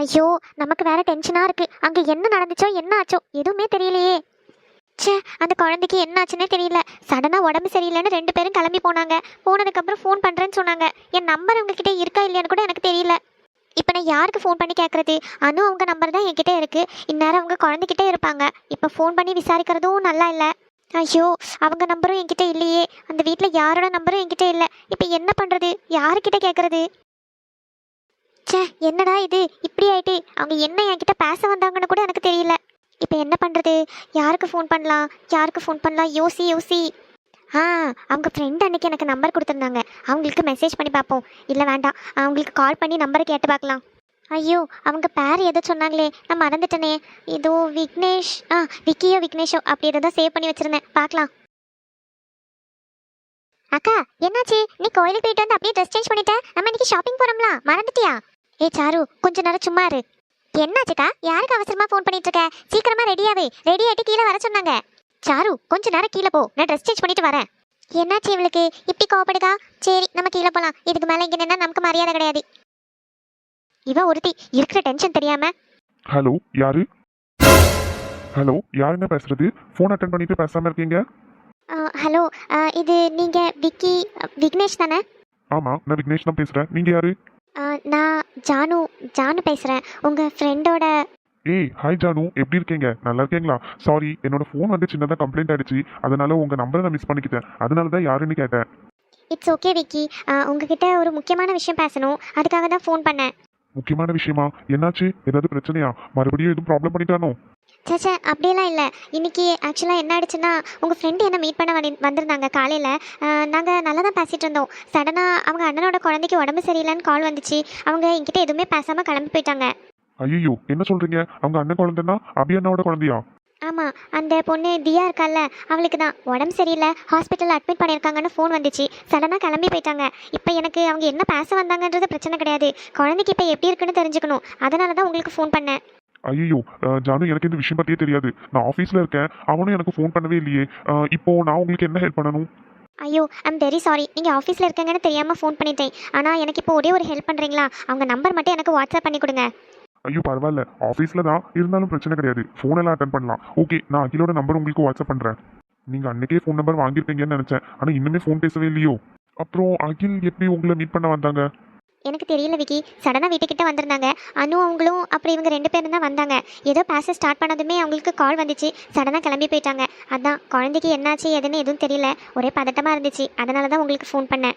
ஐயோ நமக்கு வேற டென்ஷனா இருக்கு. அங்க என்ன நடந்துச்சோ என்ன ஆச்சோ எதுவுமே தெரியலையே. ச்சே அந்த குழந்தைக்கு என்ன ஆச்சுன்னே தெரியல. சடனாக உடம்பு சரியில்லைன்னு ரெண்டு பேரும் கிளம்பி போனாங்க. போனதுக்கப்புறம் ஃபோன் பண்ணுறேன்னு சொன்னாங்க. என் நம்பர் உங்ககிட்ட இருக்கா இல்லையான்னு கூட எனக்கு தெரியல. இப்போ நான் யாருக்கு ஃபோன் பண்ணி கேட்குறது அனு அவங்க நம்பர் தான் என்கிட்ட இருக்குது இந்நேரம் அவங்க குழந்தைகிட்டே இருப்பாங்க. இப்போ ஃபோன் பண்ணி விசாரிக்கிறதும் நல்லா இல்லை. ஐயோ அவங்க நம்பரும் என்கிட்ட இல்லையே. அந்த வீட்டில் யாரோட நம்பரும் என்கிட்ட இல்லை. இப்போ என்ன பண்ணுறது யாருக்கிட்ட கேட்குறது ச்சே என்னடா இது? இப்படி ஆயிட்டு. அவங்க என்ன என்கிட்ட பேச வந்தாங்கன்னு கூட எனக்கு தெரியல. இப்போ என்ன பண்ணுறது யாருக்கு ஃபோன் பண்ணலாம்? யாருக்கு ஃபோன் பண்ணலாம்? யோசி யோசி. ஆ அவங்க ஃப்ரெண்ட் அன்னைக்கு எனக்கு நம்பர் கொடுத்துருந்தாங்க. அவங்களுக்கு மெசேஜ் பண்ணி பார்ப்போம். இல்லை வேண்டாம். அவங்களுக்கு கால் பண்ணி நம்பரை கேட்டு பார்க்கலாம். ஐயோ அவங்க பேர் எதை சொன்னாங்களே. நான் மறந்துட்டேனே. ஏதோ விக்னேஷ். ஆ விக்கியோ விக்னேஷோ அப்படி எதை தான் சேவ் பண்ணி வச்சிருந்தேன். பார்க்கலாம். அக்கா என்னாச்சு? நீ கோயிலுக்கு போயிட்டு வந்து அப்படியே ட்ரெஸ் சேஞ்ச் பண்ணிட்ட? நம்ம இன்னைக்கு ஷாப்பிங் போகிறோம்லாம் மறந்துட்டியா? ஏ சாரு கொஞ்ச நேரம் சும்மா இரு. என்னாச்சுக்கா? யாருக்கு அவசரமா ஃபோன் பண்ணிட்டு இருக்க சீக்கிரமா ரெடியாவே ரெடி ஆயிட்டு கீழே வர சொன்னாங்க. சாரு கொஞ்ச நேரம் கீழே போ. நான் ட்ரெஸ் சேஞ்ச் பண்ணிட்டு வரேன். என்னாச்சு இவளுக்கு? இப்படி கோவப்படுதா சரி நம்ம கீழே போலாம். இதுக்கு மேல இங்க நின்னா நமக்கு மரியாதை கிடையாது. இவ ஒருத்தி இருக்கிற டென்ஷன் தெரியாம. ஹலோ யாரு? ஹலோ யாருங்க பேசுறது? ஃபோன் அட்டன் பண்ணிட்டு பேசாம இருக்கீங்க? ஹலோ இது நீங்க விக்கி விக்னேஷ் தானே? ஆமா நான் விக்னேஷ் தான் பேசுறேன். நீங்க யாரு? நான் ஜானு ஜானு பேசுறேன். உங்க ஃப்ரெண்டோட ஏய் ஹாய் ஜானு எப்படி இருக்கீங்க? நல்லா இருக்கீங்களா? சாரி என்னோட ஃபோன் வந்து சின்னதாக கம்ப்ளைண்ட் ஆயிடுச்சு. அதனால உங்க நம்பரை நான் மிஸ் பண்ணிக்கிட்டேன். அதனால தான் யாருன்னு கேட்டேன். இட்ஸ் ஓகே விக்கி உங்ககிட்ட ஒரு முக்கியமான விஷயம் பேசணும். அதுக்காக தான் ஃபோன் பண்ணேன். முக்கியமான விஷயமா? என்னாச்சு? ஏதாவது பிரச்சனையா? மறுபடியும் எதுவும் ப்ராப்ளம் பண்ணிட்டானோ? சேச்சே அப்படியெல்லாம் இல்லை. இன்னைக்கு ஆக்சுவலாக என்ன ஆயிடுச்சுன்னா உங்கள் ஃப்ரெண்டு என்ன மீட் பண்ண வந்து வந்திருந்தாங்க காலையில். நாங்கள் நல்லா தான் பேசிகிட்டு இருந்தோம். சடனாக அவங்க அண்ணனோட குழந்தைக்கு உடம்பு சரியில்லைன்னு கால் வந்துச்சு. அவங்க என்கிட்ட எதுவுமே பேசாமல் கிளம்பி போயிட்டாங்க. ஐயோ என்ன சொல்றீங்க? அவங்க அண்ணன் குழந்தைன்னா அபி அண்ணாவோட குழந்தையா? ஆமாம் அந்த பொண்ணு தியா இருக்கால்ல அவளுக்கு தான். உடம்பு சரியில்லை ஹாஸ்பிட்டலில் அட்மிட் பண்ணியிருக்காங்கன்னு ஃபோன் வந்துச்சு. சடனாக கிளம்பி போயிட்டாங்க. இப்போ எனக்கு அவங்க என்ன பேச வந்தாங்கன்றது பிரச்சனை கிடையாது. குழந்தைக்கு இப்போ எப்படி இருக்குன்னு தெரிஞ்சுக்கணும். அதனால தான் உங்களுக்கு ஃபோன் பண்ணேன். ஐயோ ஜானு எனக்கு இந்த விஷயம் பத்தியே தெரியாது. நான் ஆஃபீஸில் இருக்கேன். அவனும் எனக்கு ஃபோன் பண்ணவே இல்லையே. அஹ், இப்போ நான் உங்களுக்கு என்ன ஹெல்ப் பண்ணணும்? ஐயோ ஐம் வெரி சாரி நீங்கள் ஆஃபீஸில் இருக்கங்கன்னு தெரியாமல் ஃபோன் பண்ணிட்டேன். ஆனால் எனக்கு இப்போ ஒரே ஒரு ஹெல்ப் பண்ணுறீங்களா அவங்க நம்பர் மட்டும் எனக்கு வாட்ஸ்அப் பண்ணி கொடுங்க. ஐயோ பரவாயில்ல. ஆஃபீஸில் தான். இருந்தாலும் பிரச்சனை கிடையாது. ஃபோனெல்லாம் அட்டன் பண்ணலாம். ஓகே நான் அகிலோட நம்பர் உங்களுக்கு வாட்ஸ்அப் பண்ணுறேன் நீங்கள் அன்னைக்கே ஃபோன் நம்பர் வாங்கியிருப்பீங்கன்னு நினச்சேன். ஆனால் இன்னுமே ஃபோன் பேசவே இல்லையோ? அப்புறம் அகில் எப்படி உங்களை மீட் பண்ண வந்தாங்க? எனக்கு தெரியல விக்கி. சடனாக வீட்டுக்கிட்ட வந்திருந்தாங்க. அனு அவங்களும் அப்புறம் இவங்க ரெண்டு பேரும் தான் வந்தாங்க. ஏதோ பேச ஸ்டார்ட் பண்ணதுமே அவங்களுக்கு கால் வந்துச்சு. சடனாக கிளம்பி போயிட்டாங்க. அதான் குழந்தைக்கு என்னாச்சு எதுன்னு எதுவும் தெரியல. ஒரே பதட்டமாக இருந்துச்சு. அதனால தான் உங்களுக்கு ஃபோன் பண்ணேன்.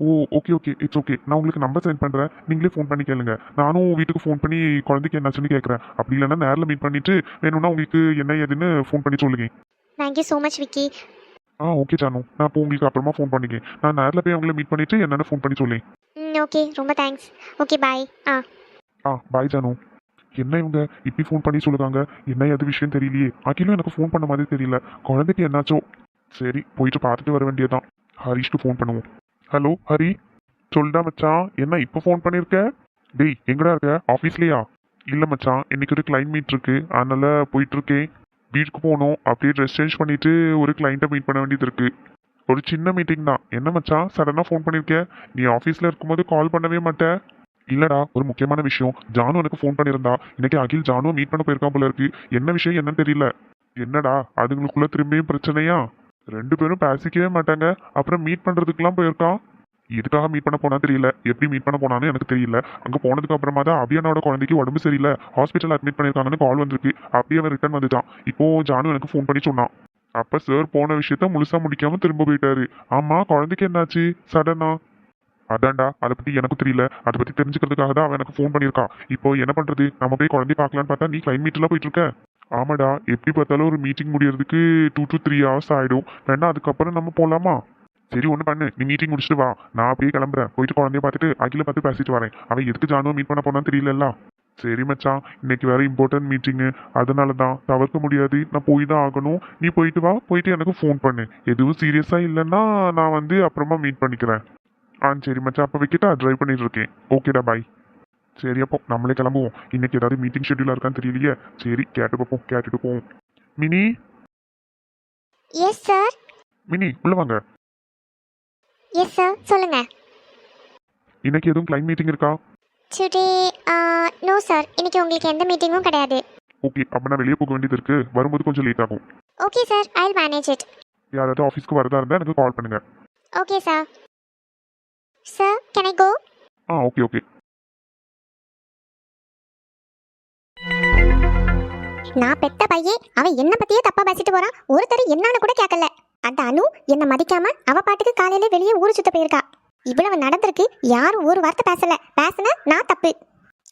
Oh okay okay it's okay நான் உங்களுக்கு நம்பர் சென்ட் பண்ணுறேன் நீங்களே ஃபோன் பண்ணி கேளுங்க. நானும் வீட்டுக்கு ஃபோன் பண்ணி குழந்தைக்கு என்னாச்சுன்னு கேட்குறேன் அப்படி இல்லைன்னா நேரில் மீட் பண்ணிட்டு வேணும்னா உங்களுக்கு என்ன ஏதுன்னு ஃபோன் பண்ணி சொல்லுங்க. Thank you so much Vicky. Ah okay Jaanu. நான் இப்போ உங்களுக்கு அப்புறமா ஃபோன் பண்ணிக்கேன் நான் நேரில் போய் அவங்கள மீட் பண்ணிட்டு என்னென்ன ஃபோன் பண்ணி சொல்லி ம் ஓகே ரொம்ப தேங்க்ஸ் ஓகே பாய் ஆ. ஆ பாய் ஜானு. என்ன இவங்க இப்படி ஃபோன் பண்ணி சொல்லுறாங்க? என்ன எது விஷயம் தெரியலையே. அகிலும் எனக்கு ஃபோன் பண்ண மாதிரி தெரியல. குழந்தைக்கு என்னாச்சோ? சரி போயிட்டு பார்த்துட்டு வர வேண்டியதுதான். ஹரிஷ்க்கு ஃபோன் பண்ணுவோம். ஹலோ ஹரி. சொல்டா மச்சான். என்ன இப்போ ஃபோன் பண்ணியிருக்க டேய் எங்கடா இருக்க? ஆஃபீஸ்லையா இல்லை மச்சான். இன்னைக்கு ஒரு கிளைண்ட் மீட் இருக்கு. அதனால போயிட்டு இருக்கேன். வீட்டுக்கு போகணும். அப்படியே ட்ரெஸ் சேஞ்ச் பண்ணிட்டு ஒரு கிளைண்ட்டை மீட் பண்ண வேண்டியது இருக்கு. ஒரு சின்ன மீட்டிங் தான். என்ன மச்சான் சடனாக ஃபோன் பண்ணியிருக்க நீ ஆஃபீஸில் இருக்கும்போது கால் பண்ணவே மாட்டேன் இல்லடா ஒரு முக்கியமான விஷயம். ஜானு எனக்கு ஃபோன் பண்ணியிருந்தா. இன்னைக்கு அகில் ஜானுவை மீட் பண்ண போயிருக்கான் போல இருக்கு. என்ன விஷயம் என்னன்னு தெரியல. என்னடா அதுங்களுக்குள்ள திரும்பியும் பிரச்சனையா? ரெண்டு பேரும் பேசிக்கவே மாட்டாங்க. அப்புறம் மீட் பண்ணுறதுக்கெல்லாம் போயிருக்கான் எதுக்காக மீட் பண்ண போனா தெரியல. எப்படி மீட் பண்ண போனான்னு எனக்கு தெரியல. அங்கே போனதுக்கு அப்புறமா தான் அபியானோட குழந்தைக்கு உடம்பு சரியில்லை. ஹாஸ்பிட்டல் அட்மிட் பண்ணியிருக்காங்கன்னு கால் வந்திருக்கு. அப்படியே அவன் ரிட்டர்ன் வந்துட்டான். இப்போ ஜானு எனக்கு ஃபோன் பண்ணி சொன்னான். அப்ப சார் போன விஷயத்த முழுசா முடிக்காம திரும்ப போயிட்டாரு. ஆமா குழந்தைக்கு என்னாச்சு? சடனா அதான்டா அதை பத்தி எனக்கு தெரியல. அதை பத்தி தெரிஞ்சுக்கிறதுக்காக தான் அவன் எனக்கு ஃபோன் பண்ணியிருக்கான். இப்போ என்ன பண்றது? நம்ம போய் குழந்தைய பார்க்கலான்னு பார்த்தா நீ கிளைம் போயிட்டு இருக்க? ஆமாடா எப்படி பார்த்தாலும் ஒரு மீட்டிங் முடியறதுக்கு டூ டு த்ரீ ஹவர்ஸ் ஆகிடும் வேணா அதுக்கப்புறம் நம்ம போகலாமா சரி ஒன்று பண்ணு. நீ மீட்டிங் முடிச்சுட்டு வா. நான் அப்படியே கிளம்புறேன். போயிட்டு குழந்தைய பார்த்துட்டு அகில பார்த்து பேசிட்டு வரேன். அவன் எதுக்கு ஜானுவை மீட் பண்ண போனான்னு தெரியல சரி மச்சான். இன்னைக்கு வேற இம்பார்ட்டன்ட் மீட்டிங்கு அதனால தான் தவிர்க்க முடியாது. நான் போய் தான் ஆகணும். நீ போயிட்டு வா. போயிட்டு எனக்கு ஃபோன் பண்ணு. எதுவும் சீரியஸாக இல்லைன்னா நான் வந்து அப்புறமா மீட் பண்ணிக்கிறேன். ஆ சரி மச்சான். அப்போ வைக்கிட்டா ட்ரைவ் பண்ணிட்டு இருக்கேன். ஓகேடா பாய் சரி அப்போ நம்மளே கிளம்புவோம். இன்னைக்கு ஏதாவது மீட்டிங் ஷெட்யூலாக இருக்கான்னு தெரியலையே. சரி கேட்டு பார்ப்போம் கேட்டுட்டு போவோம். மினி? எஸ் சார் மினி உள்ள வாங்க. எஸ் சார் சொல்லுங்க. இன்னைக்கு எதுவும் கிளைம் மீட்டிங் இருக்கா? டுடே நோ சார் இன்னைக்கு உங்களுக்கு எந்த மீட்டிங்கும் கிடையாது. ஓகே அப்போ நான் வெளியே போக வேண்டியது இருக்கு. வரும்போது கொஞ்சம் லேட் ஆகும். Okay sir I will manage it யாராவது ஆஃபீஸ்க்கு வரதா இருந்தால் எனக்கு கால் பண்ணுங்க. Okay sir sir can I go ah okay okay நான் பெத்த பையன் அவன் என்ன பத்தியே தப்பா பேசிட்டு போறான். ஒருத்தர் என்னன்னு கூட கேட்கல அந்த அனு என்ன மதிக்காம அவ பாட்டுக்கு காலையில வெளியே ஊரு சுத்த போயிருக்கா. இவ்வளவு நடந்திருக்கு யாரும் ஒரு வார்த்தை பேசல. பேசுன நான் தப்பு.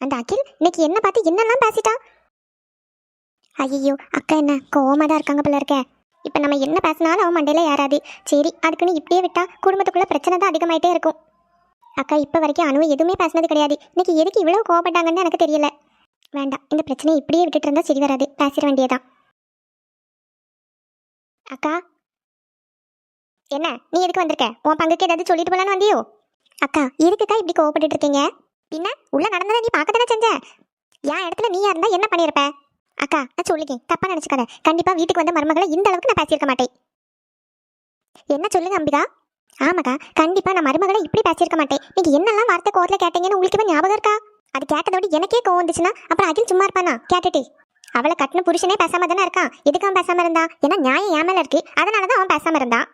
அந்த அகில் இன்னைக்கு என்ன பார்த்து என்னெல்லாம் பேசிட்டா? ஐயோ அக்கா என்ன கோவமாக தான் இருக்காங்க போல இருக்க. இப்போ நம்ம என்ன பேசினாலும் அவன் மண்டையில் ஏறாது. சரி அதுக்குன்னு இப்படியே விட்டா குடும்பத்துக்குள்ள பிரச்சனை தான் அதிகமாயிட்டே இருக்கும். அக்கா இப்போ வரைக்கும் அணுவை எதுவுமே பேசினது கிடையாது. இன்னைக்கு எதுக்கு இவ்வளவு கோவப்பட்டாங்கன்னு எனக்கு தெரியல. வேண்டாம் இந்த பிரச்சனையை இப்படியே விட்டுட்டு இருந்தா சரி வராது. பேசிட வேண்டியதான் அக்கா என்ன நீ எதுக்கு வந்திருக்க? உன் பங்குக்கு ஏதாவது சொல்லிட்டு போலான்னு வந்தியோ? அக்கா எதுக்குக்கா இப்படி கோவப்பட்டுட்டு இருக்கீங்க பின்ன உள்ள நடந்ததை நீ பார்க்க தானே செஞ்ச? என் இடத்துல நீயா இருந்தா என்ன பண்ணியிருப்ப அக்கா நான் சொல்லிக்கேன் தப்பா நினைச்சுக்காத. கண்டிப்பா வீட்டுக்கு வந்த மருமகளை இந்த அளவுக்கு நான் பேசியிருக்க மாட்டேன். என்ன சொல்லுங்க அம்பிகா? ஆமாக்கா கண்டிப்பா நான் மருமகளை இப்படி பேசியிருக்க மாட்டேன். நீங்க என்னெல்லாம் வார்த்தை கோர்ட்ல கேட்டீங்கன்னு உங்களுக்கு ஞாபகம் இருக்கா? அது கேட்டதோட எனக்கே கோவம் வந்துச்சுன்னா அப்புறம் அகில் சும்மா இருப்பானா? கேட்டுட்டு. அவளை கட்டின புருஷனே பேசாம தானே இருக்கான். எதுக்கு அவன் பேசாம இருந்தா? ஏன்னா நியாயம் ஏன் மேல இருக்கு. அதனாலதான் அவன் பேசாம இருந்தான்.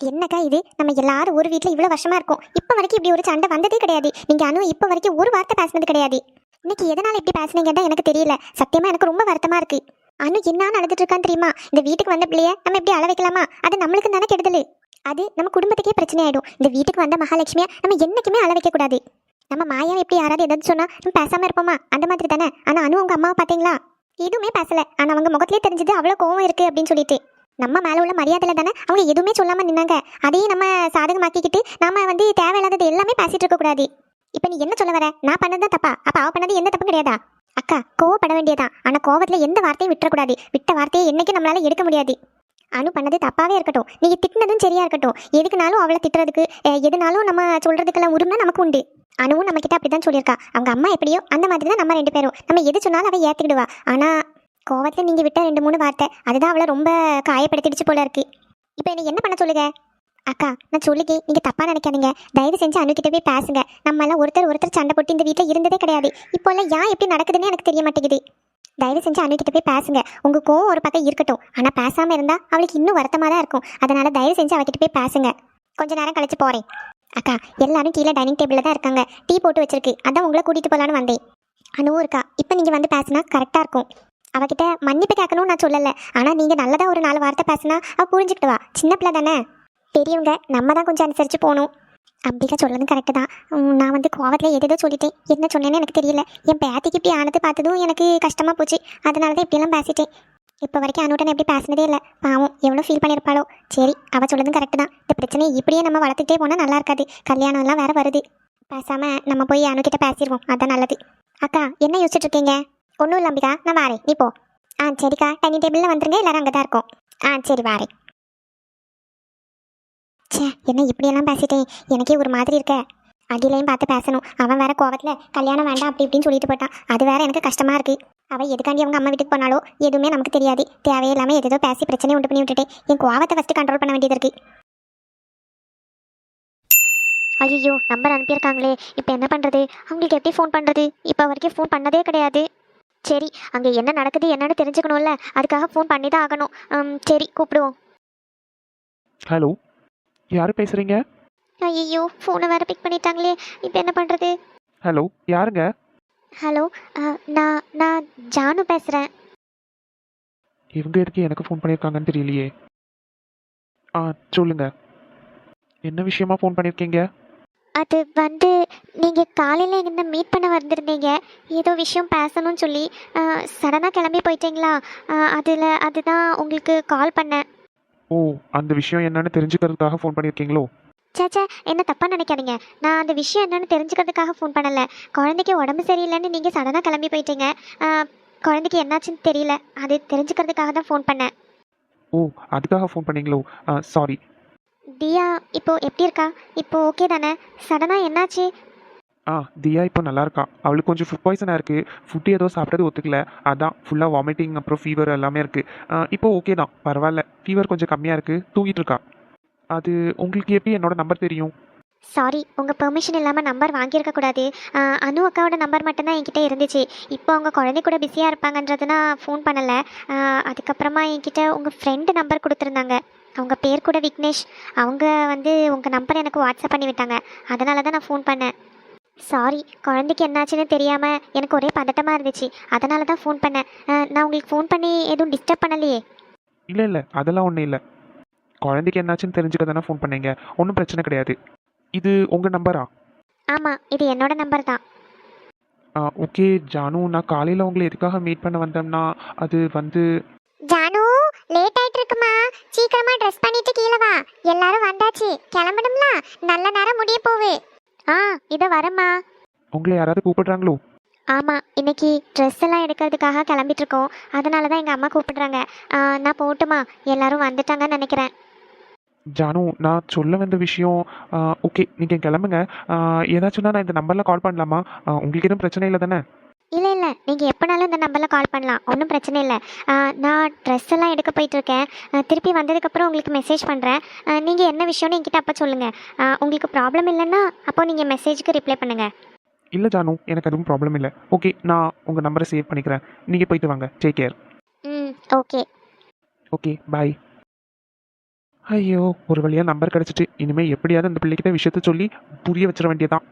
என்னக்கா இது? நம்ம எல்லாரும் ஒரு வீட்டில் இவ்வளோ வருஷமா இருக்கோம். இப்போ வரைக்கும் இப்படி ஒரு சண்டை வந்ததே கிடையாது. நீங்க அனு இப்போ வரைக்கும் ஒரு வார்த்தை பேசினது கிடையாது. இன்னைக்கு எதனால இப்படி பேசுனீங்கன்னு எனக்கு தெரியல. சத்தியமாக எனக்கு ரொம்ப வருத்தமாக இருக்கு. அனு என்னான்னு நடந்துட்டு இருக்கான்னு தெரியுமா? இந்த வீட்டுக்கு வந்த பிள்ளைய நம்ம எப்படி அள வைக்கலாமா? அது நம்மளுக்கு தானே கெடுதல். அது நம்ம குடும்பத்துக்கே பிரச்சனை ஆயிடும். இந்த வீட்டுக்கு வந்த மகாலட்சுமியா நம்ம என்னைக்குமே அள நம்ம மாயா எப்படி யாராவது ஏதாவது சொன்னா நம்ம பேசாமல் இருப்போமா? அந்த மாதிரி தானே. ஆனால் அனு உங்கள் அம்மாவை பார்த்தீங்களா எதுவுமே பேசலை. ஆனால் அவங்க முகத்திலே தெரிஞ்சது அவ்வளோ கோவம் இருக்கு அப்படின்னு சொல்லிட்டு. நம்ம மேல உள்ள மரியாதையில் தானே அவங்க எதுவுமே சொல்லாம நின்னாங்க? அதையும் நம்ம சாதகமாக்கிக்கிட்டு நாம வந்து தேவையில்லாதது எல்லாமே பேசிட்டு இருக்கக்கூடாது இப்போ இப்ப நீ என்ன சொல்ல வர? நான் பண்ணது தப்பா? அப்ப அவ பண்ணது எந்த தப்பு கிடையாதா? அக்கா கோவப்பட வேண்டியதான் ஆனா கோவத்துல எந்த வார்த்தையும் விட்டுறக்கூடாது விட்ட வார்த்தையை என்னைக்கு நம்மளால எடுக்க முடியாது. அனு பண்ணது தப்பாவே இருக்கட்டும். நீங்க திட்டினதும் சரியா இருக்கட்டும். எதுக்குனாலும் அவளை திட்டுறதுக்கு எதுனாலும் நம்ம சொல்கிறதுக்கெல்லாம் உரிமை நமக்கு உண்டு. அனுவும் நம்ம கிட்ட அப்படிதான் சொல்லியிருக்கா. அவங்க அம்மா எப்படியோ அந்த மாதிரி தான் நம்ம ரெண்டு பேரும். நம்ம எது சொன்னாலும் அவள் ஏத்துக்கிடுவா. ஆனா கோவத்தில் நீங்கள் விட்ட ரெண்டு மூணு வார்த்தை அதுதான் அவளை ரொம்ப காயப்படுத்திடுச்சு போல இருக்கு. இப்போ என்னை என்ன பண்ண சொல்லுங்க? அக்கா நான் சொல்லுங்க நீங்கள் தப்பாக நினைக்காதீங்க. தயவு செஞ்சு அனுக்கிட்ட போய் பேசுங்க. நம்மளாம் ஒருத்தர் ஒருத்தர் சண்டை போட்டு இந்த வீட்டில் இருந்ததே கிடையாது. இப்போல்லாம் ஏன் எப்படி நடக்குதுன்னு எனக்கு தெரிய மாட்டேங்குது. தயவு செஞ்சு அனுக்கிட்ட போய் பேசுங்க. உங்கள் கோவம் ஒரு பக்கம் இருக்கட்டும். ஆனால் பேசாமல் இருந்தால் அவளுக்கு இன்னும் வருத்தமாக தான் இருக்கும். அதனால் தயவு செஞ்சு அவகிட்ட போய் பேசுங்க. கொஞ்ச நேரம் கழிச்சு போகிறேன் அக்கா எல்லாரும் கீழே டைனிங் டேபிளில் தான் இருக்காங்க. டீ போட்டு வச்சிருக்கு. அதான் உங்களை கூட்டிகிட்டு போகலான்னு வந்தேன். அனுவும் இருக்கா. இப்போ நீங்கள் வந்து பேசுனா கரெக்டாக இருக்கும். அவகிட்ட மன்னிப்பு கேட்கணும்னு நான் சொல்லலை. ஆனால் நீங்கள் நல்லதாக ஒரு நாலு வார்த்தை பேசினா அவ புரிஞ்சுக்கிட்டுவா சின்ன பிள்ளை தானே. பெரியவங்க நம்ம தான் கொஞ்சம் அனுசரித்து போகணும். அம்பிகா சொல்லதும் கரெக்டு தான். நான் வந்து கோவத்தில் எதேதோ சொல்லிட்டேன். என்ன சொன்னேன்னு எனக்கு தெரியல. என் பேத்திக்கு இப்படி ஆனது பார்த்ததும் எனக்கு கஷ்டமாக போச்சு. அதனால தான் இப்படியெல்லாம் பேசிட்டேன். இப்போ வரைக்கும் அனுட்டன் எப்படி பேசினதே இல்லை. பாவம் எவ்வளோ ஃபீல் பண்ணியிருப்பாளோ. சரி அவள் சொல்லதும் கரெக்டு தான். இந்த பிரச்சனையை இப்படியே நம்ம வளர்த்துட்டே போனால் நல்லா இருக்காது. கல்யாணம் எல்லாம் வருது. பேசாமல் நம்ம போய் அனுக்கிட்ட பேசிடுவோம். அதான் நல்லது. அக்கா என்ன யோசிச்சுட்டு இருக்கீங்க? ஒன்றும் இல்லை அம்பிகா. நான் வாரேன். நீ போ. ஆ சரிக்கா. டைனிங் டேபிளில் வந்துருங்க. எல்லாரும் அங்கே தான் இருக்கோம். ஆ சரி வாரேன். ச்சே என்ன இப்படியெல்லாம் பேசிட்டேன் எனக்கே ஒரு மாதிரி இருக்க. அகிலையும் பார்த்து பேசணும். அவன் வேற கோவத்தில் கல்யாணம் வேண்டாம் அப்படி இப்படின்னு சொல்லிட்டு போட்டான் அது வேற எனக்கு கஷ்டமா இருக்கு. அவள் எதுக்காண்டி அவங்க அம்மா வீட்டுக்கு போனாலோ? எதுவுமே நமக்கு தெரியாது. தேவையில்லாமல் எதோ பேசி பிரச்சனையை உண்டு பண்ணி விட்டுட்டு என் கோவத்தை ஃபஸ்ட்டு கண்ட்ரோல் பண்ண வேண்டியது இருக்கு. ஐயோ நம்பர் அனுப்பியிருக்காங்களே. இப்போ என்ன பண்ணுறது அவங்களுக்கு எப்படி ஃபோன் பண்ணுறது இப்போ வரைக்கும் ஃபோன் பண்ணதே கிடையாது. சரி அங்கே என்ன நடக்குது என்னன்னு தெரிஞ்சுக்கணும்ல. அதுக்காக ஃபோன் பண்ணி தான் ஆகணும் சரி கூப்பிடுவோம். ஹலோ யார் பேசுகிறீங்க ஐயோ ஃபோனை வேற பிக் பண்ணிட்டாங்களே. இப்போ என்ன பண்ணுறது ஹலோ யாருங்க? ஹலோ நான் நான் ஜானு பேசுகிறேன் இவங்க எதுக்கு எனக்கு ஃபோன் பண்ணியிருக்காங்கன்னு தெரியலையே. ஆ சொல்லுங்க. என்ன விஷயமா ஃபோன் பண்ணியிருக்கீங்க? அது வந்து நீங்கள் காலையில் என்ன மீட் பண்ண வந்திருந்தீங்க? ஏதோ விஷயம் பேசணும்னு சொல்லி சடனாக கிளம்பி போயிட்டீங்களா? அதில் அதுதான் உங்களுக்கு கால் பண்ணேன். ஓ அந்த விஷயம் என்னன்னு தெரிஞ்சுக்கிறதுக்காக ஃபோன் பண்ணியிருக்கீங்களோ? சேச்சே என்ன தப்பாக நினைக்காதீங்க. நான் அந்த விஷயம் என்னன்னு தெரிஞ்சுக்கிறதுக்காக ஃபோன் பண்ணலை. குழந்தைக்கு உடம்பு சரியில்லைன்னு நீங்கள் சடனாக கிளம்பி போயிட்டீங்க. குழந்தைக்கு என்னாச்சுன்னு தெரியல. அது தெரிஞ்சுக்கிறதுக்காக தான் ஃபோன் பண்ணேன். ஓ அதுக்காக ஃபோன் பண்ணீங்களோ? சாரி தியா இப்போ எப்படி இருக்கா? இப்போ ஓகே தானே? சடனாக என்னாச்சு? ஆ தியா இப்போ நல்லா இருக்கா. அவளுக்கு கொஞ்சம் ஃபுட் பாய்சனாக இருக்குது ஃபுட்டு ஏதோ சாப்பிட்டது ஒத்துக்கல. அதான் ஃபுல்லாக வாமிட்டிங் அப்புறம் ஃபீவர் எல்லாமே இருக்குது இப்போ ஓகே தான். பரவாயில்ல. ஃபீவர் கொஞ்சம் கம்மியாக இருக்குது தூங்கிட்டு இருக்கா. அது உங்களுக்கு எப்படி என்னோட நம்பர் தெரியும்? சாரி உங்கள் பெர்மிஷன் இல்லாமல் நம்பர் வாங்கியிருக்க கூடாது. அனு அக்காவோட நம்பர் மட்டும்தான் என்கிட்ட இருந்துச்சு. இப்போ அவங்க குழந்தை கூட பிஸியாக இருப்பாங்கன்றதுனா ஃபோன் பண்ணலை. அதுக்கப்புறமா என்கிட்ட உங்கள் ஃப்ரெண்டு நம்பர் கொடுத்துருந்தாங்க. அவங்க பேர் கூட விக்னேஷ். அவங்க வந்து உங்கள் நம்பர் எனக்கு வாட்ஸ்அப் பண்ணி விட்டாங்க. அதனால தான் நான் ஃபோன் பண்ணேன். சாரி குழந்தைக்கு என்னாச்சுன்னு தெரியாமல் எனக்கு ஒரே பதட்டமாக இருந்துச்சு. அதனால தான் ஃபோன் பண்ணேன். நான் உங்களுக்கு ஃபோன் பண்ணி எதுவும் டிஸ்டர்ப் பண்ணலையே? இல்லை இல்லை. அதெல்லாம் ஒன்றும் இல்லை. குழந்தைக்கு என்னாச்சுன்னு தெரிஞ்சுக்க தானே ஃபோன் பண்ணீங்க. ஒன்றும் பிரச்சனை கிடையாது. இது உங்கள் நம்பரா? ஆமாம் இது என்னோட நம்பர் தான். ஓகே. ஜானு நான் காலையில் உங்களை எதுக்காக மீட் பண்ண வந்தேன்னா அது வந்து ஜானு லேட் சீக்கிரமா ட்ரெஸ் பண்ணிட்டு கீழே வா. எல்லாரும் வந்தாச்சு. கிளம்பணும்ல? நல்ல நேரம் முடிய போவே ஆ இதை வரேம்மா. உங்களை யாராவது கூப்பிடுறாங்களோ? ஆமாம் இன்னைக்கு ட்ரெஸ் எல்லாம் எடுக்கிறதுக்காக கிளம்பிட்டு இருக்கோம். அதனால தான் எங்கள் அம்மா கூப்பிடுறாங்க. ஆ, நான் போட்டுமா? எல்லாரும் வந்துட்டாங்கன்னு நினைக்கிறேன். ஜானு நான் சொல்ல வந்த விஷயம் ஓகே நீங்கள் கிளம்புங்க. ஆ, ஏதாச்சும்னா நான் இந்த நம்பரில் கால் பண்ணலாமா? ஆ, உங்களுக்கு எதுவும் பிரச்சனை இல்லை தானே? நீங்கள் எப்போனாலும் இந்த நம்பரில் கால் பண்ணலாம். ஒன்றும் பிரச்சனை இல்லை. நான் ட்ரெஸ் எல்லாம் எடுக்க போயிட்டு இருக்கேன் ஆ, திருப்பி வந்ததுக்கப்புறம் உங்களுக்கு மெசேஜ் பண்ணுறேன் நீங்கள் என்ன விஷயம்னு என்கிட்ட அப்போ சொல்லுங்கள் உங்களுக்கு ப்ராப்ளம் இல்லைன்னா அப்போ நீங்கள் மெசேஜுக்கு ரிப்ளை பண்ணுங்கள் இல்லை ஜானு எனக்கு எதுவும் ப்ராப்ளம் இல்லை. ஓகே நான் உங்கள் நம்பரை சேவ் பண்ணிக்கிறேன். நீங்கள் போயிட்டு வாங்க. Take care hmm okay okay bye ஐயோ ஒரு வழியாக நம்பர் கிடச்சிட்டு இனிமேல் எப்படியாவது அந்த பிள்ளைகிட்ட விஷயத்த சொல்லி புரிய வச்சிட வேண்டியதான்